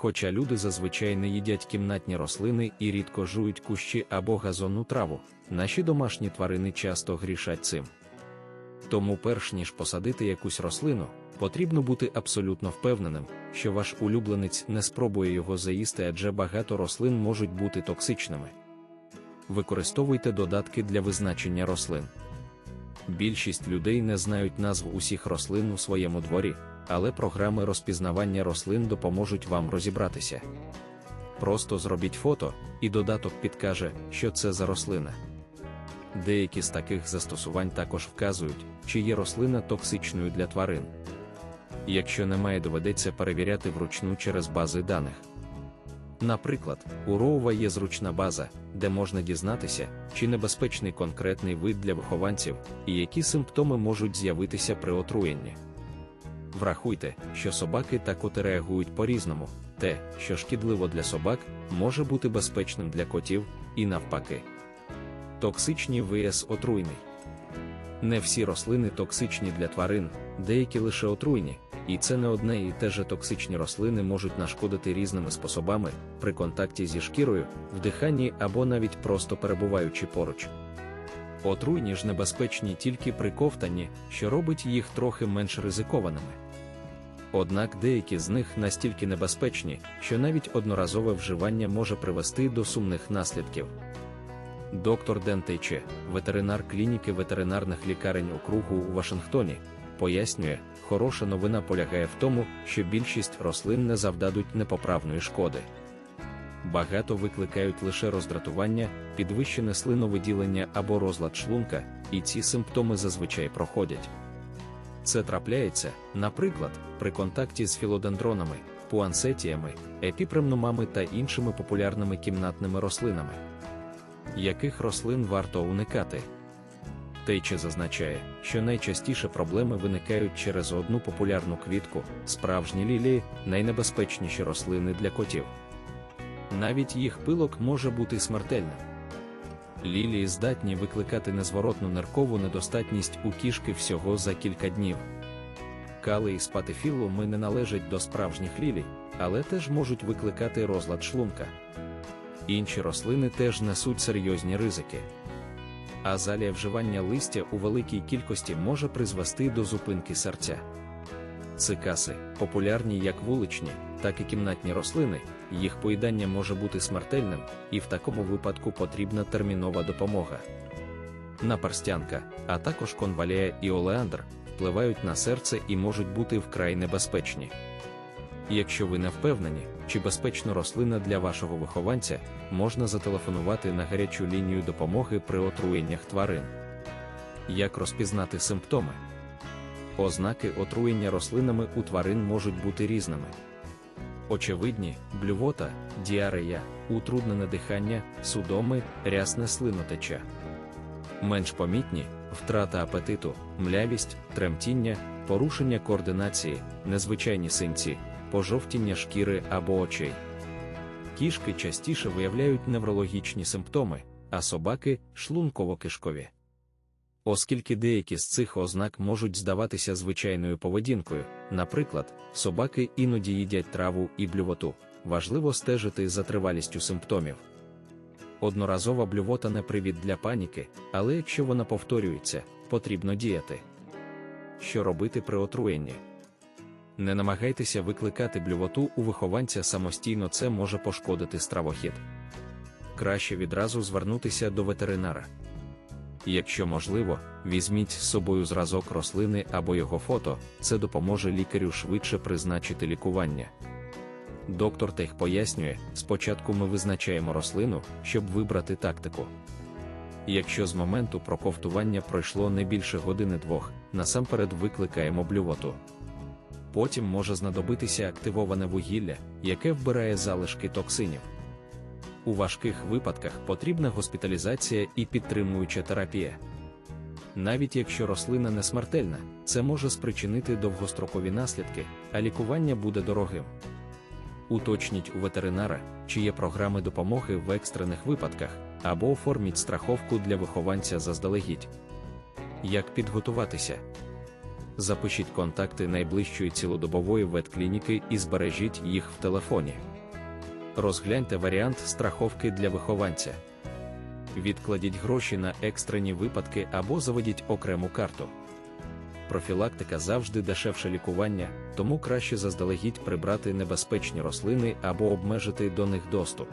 Хоча люди зазвичай не їдять кімнатні рослини і рідко жують кущі або газонну траву, наші домашні тварини часто грішать цим. Тому, перш ніж посадити якусь рослину, потрібно бути абсолютно впевненим, що ваш улюбленець не спробує його заїсти, адже багато рослин можуть бути токсичними. Використовуйте додатки для визначення рослин. Більшість людей не знають назв усіх рослин у своєму дворі, але програми розпізнавання рослин допоможуть вам розібратися. Просто зробіть фото, і додаток підкаже, що це за рослина. Деякі з таких застосувань також вказують, чи є рослина токсичною для тварин. Якщо немає, доведеться перевіряти вручну через бази даних. Наприклад, у Роува є зручна база, де можна дізнатися, чи небезпечний конкретний вид для вихованців і які симптоми можуть з'явитися при отруєнні. Врахуйте, що собаки та коти реагують по-різному, те, що шкідливо для собак, може бути безпечним для котів, і навпаки. Токсичні ВС отруйний. Не всі рослини токсичні для тварин, деякі лише отруйні, і це не одне і те же токсичні рослини можуть нашкодити різними способами при контакті зі шкірою, вдиханні або навіть просто перебуваючи поруч. Отруйні ж небезпечні тільки при ковтанні, що робить їх трохи менш ризикованими. Однак деякі з них настільки небезпечні, що навіть одноразове вживання може привести до сумних наслідків. Доктор Ден Тейче, ветеринар клініки ветеринарних лікарень округу у Вашингтоні, пояснює, хороша новина полягає в тому, що більшість рослин не завдадуть непоправної шкоди. Багато викликають лише роздратування, підвищене слиновиділення або розлад шлунка, і ці симптоми зазвичай проходять. Це трапляється, наприклад, при контакті з філодендронами, пуансетіями, епіпремнумами та іншими популярними кімнатними рослинами. Яких рослин варто уникати? Тейче зазначає, що найчастіше проблеми виникають через одну популярну квітку, справжні лілії, найнебезпечніші рослини для котів. Навіть їх пилок може бути смертельним. Лілії здатні викликати незворотну ниркову недостатність у кішки всього за кілька днів. Кали і патифілуми не належать до справжніх лілій, але теж можуть викликати розлад шлунка. Інші рослини теж несуть серйозні ризики. Азалія вживання листя у великій кількості може призвести до зупинки серця. Цикаси, популярні як вуличні, так і кімнатні рослини, їх поїдання може бути смертельним, і в такому випадку потрібна термінова допомога. Наперстянка, а також конвалія і олеандр впливають на серце і можуть бути вкрай небезпечні. Якщо ви не впевнені, чи безпечна рослина для вашого вихованця, можна зателефонувати на гарячу лінію допомоги при отруєннях тварин. Як розпізнати симптоми? Ознаки отруєння рослинами у тварин можуть бути різними. Очевидні, блювота, діарея, утруднене дихання, судоми, рясне слинотеча. Менш помітні втрата апетиту, млявість, тремтіння, порушення координації, незвичайні синці, пожовтіння шкіри або очей. Кішки частіше виявляють неврологічні симптоми, а собаки шлунково-кишкові. Оскільки деякі з цих ознак можуть здаватися звичайною поведінкою, наприклад, собаки іноді їдять траву і блювоту, важливо стежити за тривалістю симптомів. Одноразова блювота не привід для паніки, але якщо вона повторюється, потрібно діяти. Що робити при отруєнні? Не намагайтеся викликати блювоту у вихованця самостійно, це може пошкодити стравохід. Краще відразу звернутися до ветеринара. Якщо можливо, візьміть з собою зразок рослини або його фото, це допоможе лікарю швидше призначити лікування. Доктор Тех пояснює, спочатку ми визначаємо рослину, щоб вибрати тактику. Якщо з моменту проковтування пройшло не більше години-двох, насамперед викликаємо блювоту. Потім може знадобитися активоване вугілля, яке вбирає залишки токсинів. У важких випадках потрібна госпіталізація і підтримуюча терапія. Навіть якщо рослина не смертельна, це може спричинити довгострокові наслідки, а лікування буде дорогим. Уточніть у ветеринара, чи є програми допомоги в екстрених випадках, або оформіть страховку для вихованця заздалегідь. Як підготуватися? Запишіть контакти найближчої цілодобової ветклініки і збережіть їх в телефоні. Розгляньте варіант страховки для вихованця. Відкладіть гроші на екстрені випадки або заведіть окрему карту. Профілактика завжди дешевше лікування, тому краще заздалегідь прибрати небезпечні рослини або обмежити до них доступ.